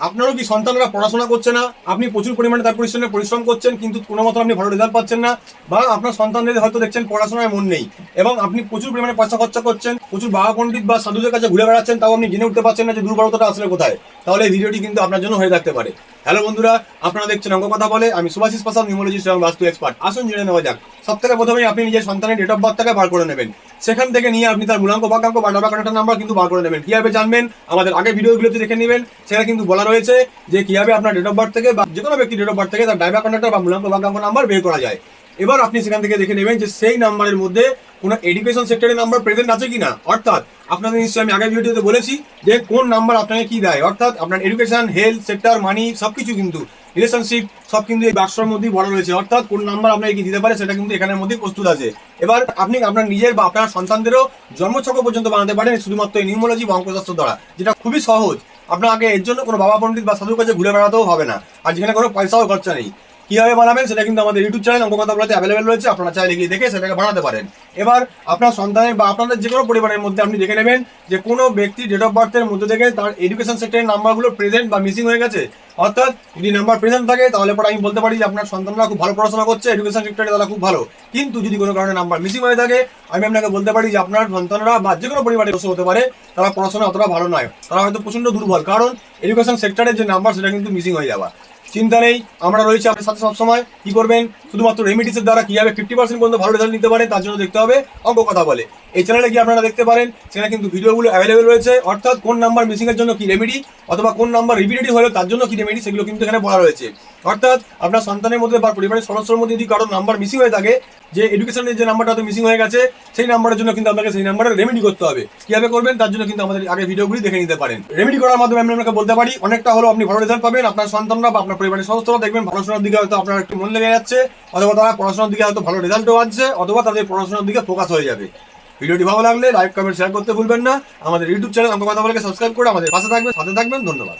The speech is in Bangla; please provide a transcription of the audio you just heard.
আপনারও কি সন্তানরা পড়াশোনা করছে না? আপনি প্রচুর পরিমাণে তার পরিশ্রমে পরিশ্রম করছেন, কিন্তু কোনো মতো আপনি ভালো রেজাল্ট পাচ্ছেন না বা আপনার সন্তানদের হয়তো দেখছেন পড়াশোনায় মন নেই এবং আপনি প্রচুর পরিমাণে পয়সা খরচা করছেন, প্রচুর বাবা পণ্ডিত বা সাধুদের কাছে ঘুরে বেড়াচ্ছেন, তাও আপনি জেনে উঠতে পারছেন না যে দুর্বলতাটা আসলে কোথায়। তাহলে এই ভিডিওটি কিন্তু আপনার জন্য হয়ে থাকতে পারে। হ্যালো বন্ধুরা, আপনারা দেখছেন অঙ্ক কথা বলে, আমি সুভাষিস প্রসাদ নিউমোলজিস্ট এবং বাস্তু এক্সপার্ট আসুন জেনে নেওয়া যাক। সব থেকে প্রথমে আপনি নিজের সন্তানের ডেট অফ বার্থটাকে বার করে নেবেন। সেখান থেকে নিয়ে আপনি তার মূলাঙ্ক ভাগাঙ্ক বা ডাটা কাটার নাম্বার কিন্তু বার করে নেবেন। কীভাবে জানবেন? আমাদের আগে ভিডিওগুলোতে দেখে নেবেন। সেখানে কিন্তু বলা রয়েছে যে কীভাবে আপনার ডেট অফ বার্থ থেকে বা যে কোনো ব্যক্তি ডেট অফ বার্থ থেকে তার ড্রাইভার কন্ডাক্টর বা মূলাঙ্ক ভাগাঙ্ক নাম্বার বের করা যায়। এবার আপনি সেখান থেকে দেখে নেবেন যে সেই নাম্বারের মধ্যে কোনো এডুকেশন সেক্টরের নাম্বার প্রেজেন্ট আছে কিনা। অর্থাৎ আপনাদের নিশ্চয়ই আমি আগের ভিডিওতে বলেছি যে কোন নাম্বার আপনাকে কি দেয়। অর্থাৎ আপনার এডুকেশন হেলথ সেক্টর মানি সবকিছু কিন্তু রিলেশনশিপ সব কিন্তু এই বাক্সর মধ্যেই বলা রয়েছে। অর্থাৎ কোন নাম্বার আপনাকে দিতে পারে সেটা কিন্তু এখানের মধ্যেই প্রস্তুত আছে। এবার আপনি আপনার নিজের বা আপনার সন্তানদেরও জন্মছক পর্যন্ত বানাতে পারেন শুধুমাত্র এই নিউমোলজি বা অঙ্কশাস্ত্র দ্বারা, যেটা খুবই সহজ। আপনাকে এর জন্য কোনো বাবা পণ্ডিত বা সাধুর কাছে ঘুরে বেড়াতেও হবে না। আর যেখানে কোনো পয়সাও খরচা নেই। কীভাবে বানাবেন সেটা কিন্তু আমাদের ইউটিউব চ্যানেল অঙ্ক কথা বলাতে অ্যাভেলেবেল রয়েছে। আপনারা চাইলে গিয়ে দেখে সেটাকে বানাতে পারেন। এবার আপনার সন্তানের বা আপনাদের যে কোনো পরিবারের মধ্যে আপনি দেখে নেবেন যে কোনো ব্যক্তি ডেট অফ বার্থের মধ্যে থেকে তার এডুকেশন সেক্টরের নাম্বারগুলো প্রেজেন্ট বা মিসিং হয়ে গেছে। অর্থাৎ যদি নাম্বার প্রেজেন্ট থাকে, তাহলে পরে আমি বলতে পারি যে আপনার সন্তানরা খুব ভালো পড়াশোনা করছে এডুকেশন সেক্টরে তারা খুব ভালো। কিন্তু যদি কোনো কারণে নাম্বার মিসিং হয়ে থাকে, আমি আপনাকে বলতে পারি যে আপনার সন্তানরা বা যে কোনো পরিবারের দোষ হতে পারে, তারা পড়াশোনা অতটা ভালো নয়। তারা হয়তো প্রচণ্ড দুর্বল। কারণ এডুকেশন সেক্টরের যে নাম্বার সেটা কিন্তু মিসিং হয়ে যাওয়া। চিন্তা নেই আমরা রয়েছি আপনার সাথে সবসময়। কি করবেন? শুধুমাত্র রেমিডিসের দ্বারা কীভাবে ফিফটি পার্সেন্ট পর্যন্ত ভালো রেজাল্ট নিতে পারে তার জন্য দেখতে হবে অঙ্ক কথা বলে। এই চ্যানেলে গিয়ে আপনারা দেখতে পারেন সেখানে কিন্তু ভিডিওগুলো অ্যাভেলেবেল রয়েছে। অর্থাৎ কোন নাম্বার মিসিংয়ের জন্য কি রেমেডি অথবা কোন নাম্বার রিপিটেড হলো তার জন্য কি রেমেডি সেগুলো কিন্তু এখানে বলা রয়েছে। অর্থাৎ আপনার সন্তানের মধ্যে বা পরিবারের সদস্যের মধ্যে যদি কারোর নাম্বার মিসিং হয়ে থাকে, যে এডুকেশনের যে নাম্বারটা হয়তো মিসিং হয়ে গেছে, সেই নাম্বারের জন্য কিন্তু আপনাকে সেই নাম্বারের রেমেডি করতে হবে। কীভাবে করবেন? তার জন্য কিন্তু আমাদের আগে ভিডিওগুলি দেখে নিতে পারেন। রেমেডি করার মাধ্যমে আমি আপনাকে বলতে পারি, অনেকটা হলো আপনি ভালো রেজাল্ট পাবেন। আপনার সন্তানরা বা আপনার পরিবারের সদস্যরা দেখবেন ভালো পড়াশোনার দিকে হয়তো আপনার একটু মন লেগে যাচ্ছে। অথবা তারা পড়াশোনার দিকে হয়তো ভালো রেজাল্টও আসছে অথবা তাদের পড়াশোনার দিকে ফোকাস হয়ে যাবে। ভিডিওটি ভালো লাগলে লাইক কমেন্ট শেয়ার করতে ভুলবেন না। আমাদের ইউটিউব চ্যানেল আমাকে কথা বলে সাবস্ক্রাইব করে আমাদের পাশে থাকবেন, সাথে থাকবেন, ধন্যবাদ।